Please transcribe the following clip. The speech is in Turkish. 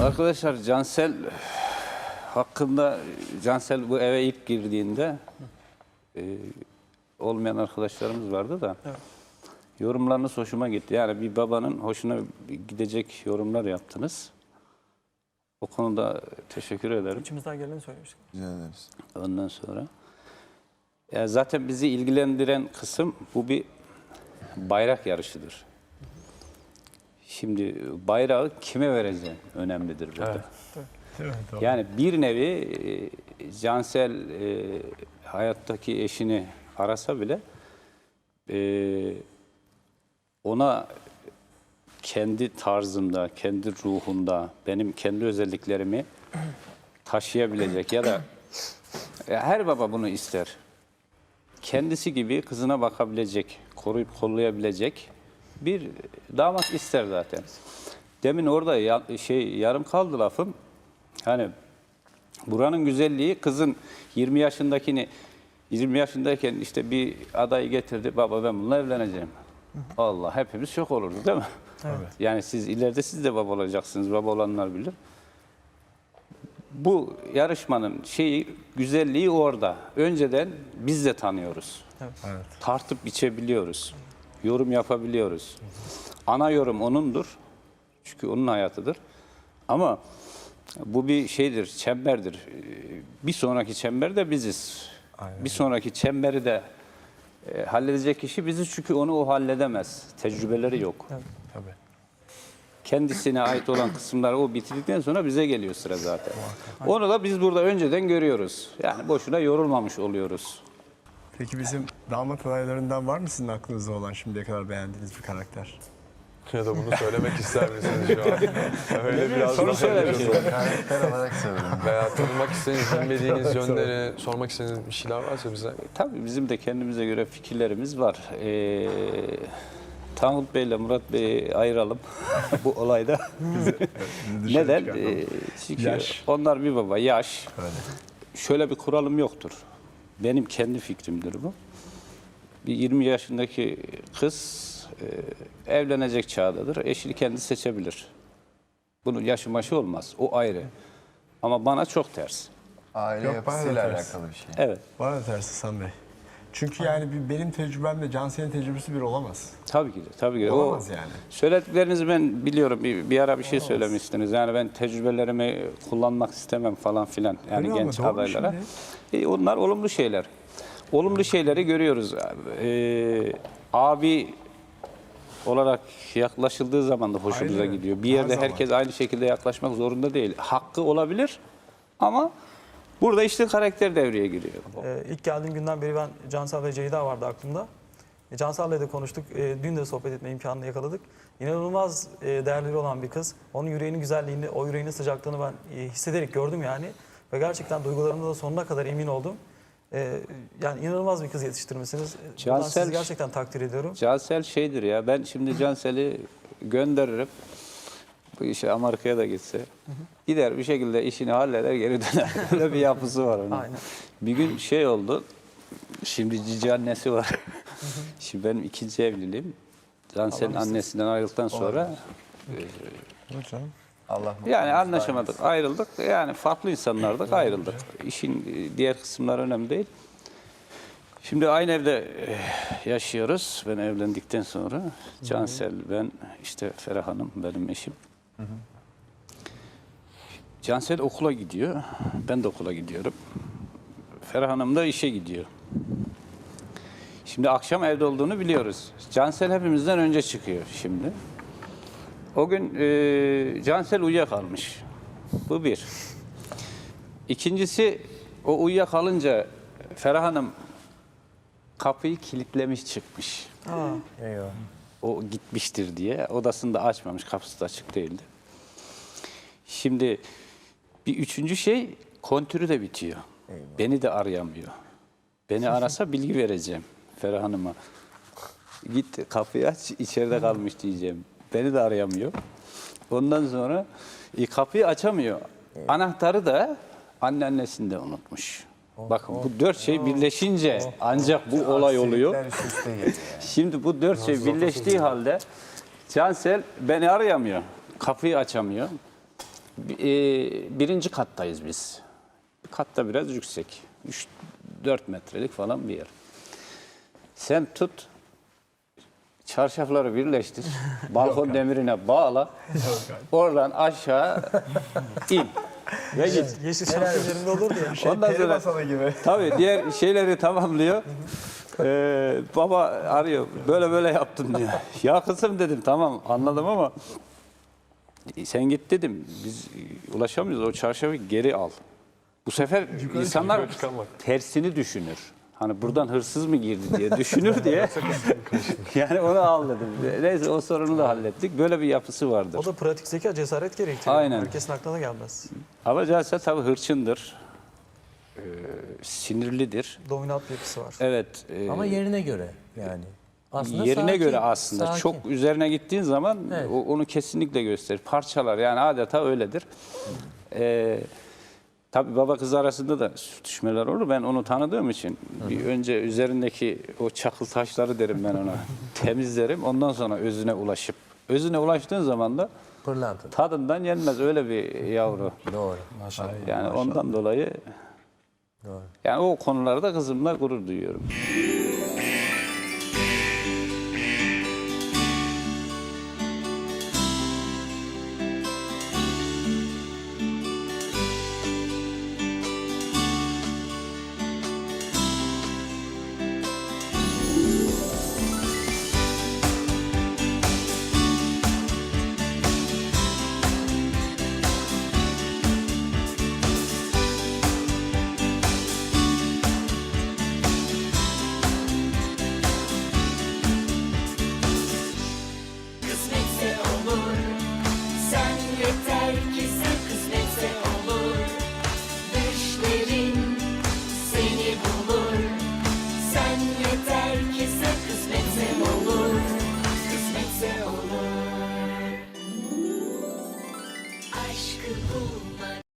Arkadaşlar Cansel hakkında Cansel bu eve ilk girdiğinde e, olmayan arkadaşlarımız vardı da yorumlarınız hoşuma gitti. Yani bir babanın hoşuna gidecek yorumlar yaptınız. O konuda teşekkür ederim. İçimizden geleni söylemiştik. Rica ederiz. Ondan sonra ya zaten bizi ilgilendiren kısım bu bir bayrak yarışıdır. Şimdi bayrağı kime vereceğim önemlidir burada. Yani bir nevi e, Cansel e, hayattaki eşini arasa bile e, ona kendi tarzımda, kendi ruhunda, benim kendi özelliklerimi taşıyabilecek ya da e, her baba bunu ister. Kendisi gibi kızına bakabilecek, koruyup kollayabilecek bir damat ister zaten. Demin orada ya- şey yarım kaldı lafım. Hani buranın güzelliği kızın 20 yaşındakini 20 yaşındayken işte bir adayı getirdi. Baba ben bununla evleneceğim. Allah hepimiz şok oluruz değil mi? Yani siz ileride siz de baba olacaksınız. Baba olanlar bilir. Bu yarışmanın şeyi güzelliği orada. Önceden biz de tanıyoruz. Evet. Tartıp biçebiliyoruz. Yorum yapabiliyoruz. Ana yorum onundur. Çünkü onun hayatıdır. Ama bu bir şeydir, çemberdir. Ee, Bir sonraki çember de biziz. Aynen. Bir sonraki çemberi de e, halledecek kişi biziz çünkü onu o halledemez. Tecrübeleri yok. Tabii. Kendisine ait olan kısımları o bitirdikten sonra bize geliyor sıra zaten. Onu da biz burada önceden görüyoruz. Yani boşuna yorulmamış oluyoruz. Peki bizim damat adaylarından var mı sizin aklınızda olan şimdiye kadar beğendiğiniz bir karakter? Ya da bunu söylemek ister misiniz şu an? Öyle biraz Soru söyle bir şey. Karakter olarak severim. Veya tanımak istediğiniz, bilmediğiniz yönleri sormak istediğiniz bir şeyler varsa bize. Tabii bizim de kendimize göre fikirlerimiz var. Ee, Tangut Bey ile Murat Bey'i ayıralım bu olayda. Neden? Ee, çünkü Yaş. onlar bir baba, yaş. Öyle. Şöyle bir kuralım yoktur. Benim kendi fikrimdir bu. Bir 20 yaşındaki kız e, evlenecek çağdadır. Eşini kendi seçebilir. Bunun yaşı maşı olmaz. O ayrı. Ama bana çok ters. Aile Yok, bana da yapısıyla ters. alakalı bir şey. Evet. Bana da ters Hasan Bey. Çünkü yani bir, benim tecrübemle Cansel'in tecrübesi bir olamaz. Tabii ki de. Tabii ki de. Olamaz yani. Söylediklerinizi ben biliyorum. Bir, bir ara bir şey söylemiştiniz. Yani ben tecrübelerimi kullanmak istemem falan filan. Yani Öyle ama genç doğru adaylara. E, onlar olumlu şeyler. Olumlu şeyleri görüyoruz. Ee, abi olarak yaklaşıldığı zaman da hoşumuza Aynen. gidiyor. Bir Her yerde zaman. herkes aynı şekilde yaklaşmak zorunda değil. Hakkı olabilir ama burada işte karakter devreye giriyor. Ee, ilk geldiğim günden beri ben Cansel ve Ceyda vardı aklımda. E, Cansel'le de konuştuk. E, dün de sohbet etme imkanını yakaladık. İnanılmaz e, değerleri olan bir kız. Onun yüreğinin güzelliğini, o yüreğinin sıcaklığını ben e, hissederek gördüm yani. Ve gerçekten duygularımda da sonuna kadar emin oldum. E, yani inanılmaz bir kız yetiştirmişsiniz. Cansel- sizi gerçekten takdir ediyorum. Cansel şeydir ya. Ben şimdi Cansel'i gönderirim. Bu işe Amerika'ya da gitse. Gider bir şekilde işini halleder geri döner. Öyle bir yapısı var onun. Aynen. Bir gün şey oldu. Şimdi cici annesi var. şimdi benim ikinci evliliğim. Cansel'in annesinden ayrıldıktan sonra Hocam. Allah yani anlaşamadık, ayrıldık. Yani farklı insanlardık, ayrıldık. İşin e, diğer kısımları önemli değil. Şimdi aynı evde eh, yaşıyoruz. Ben evlendikten sonra Cansel, ben, işte Ferah Hanım benim eşim. Cansel okula gidiyor. Ben de okula gidiyorum. Ferah Hanım da işe gidiyor. Şimdi akşam evde olduğunu biliyoruz. Cansel hepimizden önce çıkıyor şimdi. O gün e, Cansel uyuyakalmış. Bu bir. İkincisi o uyuyakalınca Ferah Hanım kapıyı kilitlemiş çıkmış. Aa, Eyvah. O gitmiştir diye. Odasını da açmamış. Kapısı da açık değildi. Şimdi bir üçüncü şey kontürü de bitiyor. Beni de arayamıyor. Beni arasa bilgi vereceğim Ferah Hanım'a. Git kapıyı aç içeride kalmış diyeceğim. Beni de arayamıyor. Ondan sonra e, kapıyı açamıyor. Anahtarı da anneannesinde unutmuş. Bakın bu dört şey birleşince ancak bu olay oluyor. Şimdi bu dört şey birleştiği halde Cansel beni arayamıyor. Kapıyı açamıyor. E, birinci kattayız biz. Katta biraz yüksek. 3-4 metrelik falan bir yer. Sen tut, çarşafları birleştir, balkon demirine bağla, oradan aşağı in. Ve git. Yeşilçam filmlerinde olurdu ya. Ondan Peri masalı gibi. tabii diğer şeyleri tamamlıyor. Ee, baba arıyor. Böyle böyle yaptım diyor. Ya kızım dedim tamam anladım ama sen git dedim. Biz ulaşamıyoruz. O çarşafı geri al. Bu sefer insanlar yukarı çıkan var. tersini düşünür. Hani buradan hırsız mı girdi diye düşünür diye. yani onu al dedim. Neyse o sorunu da hallettik. Böyle bir yapısı vardır. O da pratik zeka, cesaret gerektiriyor. Aynen. Herkesin aklına gelmez. Ama Cansel tabii hırçındır. Ee, sinirlidir. Dominant bir yapısı var. Evet. e, Ama yerine göre yani. Aslında yerine sakin, göre aslında sakin. çok üzerine gittiğin zaman Evet. onu kesinlikle gösterir. Parçalar yani adeta öyledir. Ee, tabii baba kız arasında da sürtüşmeler olur. Ben onu tanıdığım için bir önce üzerindeki o çakıl taşları derim ben ona. temizlerim. Ondan sonra özüne ulaşıp özüne ulaştığın zaman da Pırlanta. tadından yenmez öyle bir yavru. Doğru. Yani ondan dolayı Doğru. yani o konularda kızımla gurur duyuyorum.